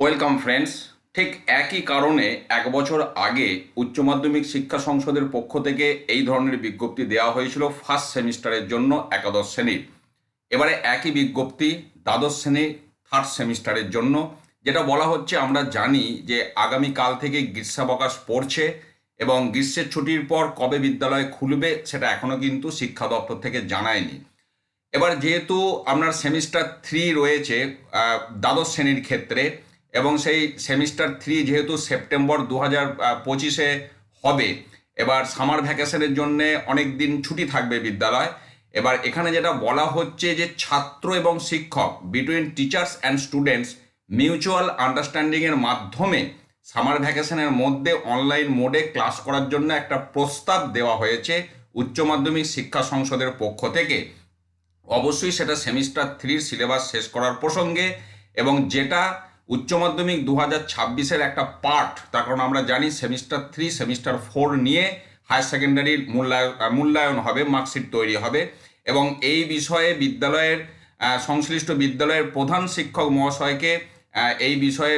Welcome friends ঠিক একই কারণে এক বছর আগে উচ্চ মাধ্যমিক শিক্ষা সংসদের পক্ষ থেকে এই ধরনের বিজ্ঞপ্তি দেওয়া হয়েছিল ফার্স্ট সেমিস্টারের জন্য একাদশ শ্রেণির। এবারে একই বিজ্ঞপ্তি দ্বাদশ শ্রেণি থার্ড সেমিস্টারের জন্য, যেটা বলা হচ্ছে আমরা জানি যে আগামীকাল থেকে গ্রীষ্মাবকাশ পড়ছে এবং গ্রীষ্মের ছুটির পর কবে বিদ্যালয় খুলবে সেটা এখনও কিন্তু শিক্ষা দপ্তর থেকে জানায়নি। এবার যেহেতু আপনার সেমিস্টার থ্রি রয়েছে দ্বাদশ শ্রেণির ক্ষেত্রে এবং সেই সেমিস্টার থ্রি যেহেতু সেপ্টেম্বর দু হাজার পঁচিশে হবে, এবার সামার ভ্যাকেশনের জন্য অনেক দিন ছুটি থাকবে বিদ্যালয়। এবার এখানে যেটা বলা হচ্ছে যে ছাত্র এবং শিক্ষক between teachers and students mutual আন্ডারস্ট্যান্ডিংয়ের মাধ্যমে সামার ভ্যাকেশনের মধ্যে অনলাইন মোডে ক্লাস করার জন্য একটা প্রস্তাব দেওয়া হয়েছে উচ্চ মাধ্যমিক শিক্ষা সংসদের পক্ষ থেকে। অবশ্যই সেটা সেমিস্টার থ্রির সিলেবাস শেষ করার প্রসঙ্গে এবং যেটা উচ্চ মাধ্যমিক দু হাজার ছাব্বিশের একটা পার্ট তার কারণ আমরা জানি সেমিস্টার থ্রি, সেমিস্টার ফোর নিয়ে হায়ার সেকেন্ডারির মূল্যায়ন মূল্যায়ন হবে, মার্কশিট তৈরি হবে এবং এই বিষয়ে বিদ্যালয়ের সংশ্লিষ্ট বিদ্যালয়ের প্রধান শিক্ষক মহাশয়কে এই বিষয়ে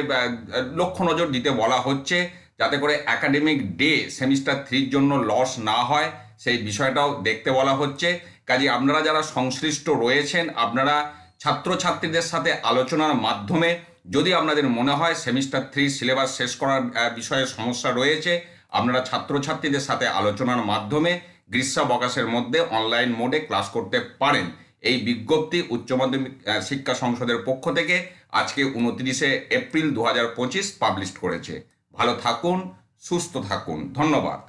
লক্ষ্য নজর দিতে বলা হচ্ছে যাতে করে একাডেমিক ডে সেমিস্টার থ্রির জন্য লস না হয়, সেই বিষয়টাও দেখতে বলা হচ্ছে। কাজে আপনারা যারা সংশ্লিষ্ট রয়েছেন, আপনারা ছাত্রছাত্রীদের সাথে আলোচনার মাধ্যমে যদি আপনাদের মনে হয় সেমিস্টার থ্রি সিলেবাস শেষ করার বিষয়ে সমস্যা রয়েছে, আপনারা ছাত্রছাত্রীদের সাথে আলোচনার মাধ্যমে গ্রীষ্মাবকাশের মধ্যে অনলাইন মোডে ক্লাস করতে পারেন। এই বিজ্ঞপ্তি উচ্চ মাধ্যমিক শিক্ষা সংসদের পক্ষ থেকে আজকে উনত্রিশে এপ্রিল দু হাজার পঁচিশ পাবলিশ করেছে। ভালো থাকুন, সুস্থ থাকুন। ধন্যবাদ।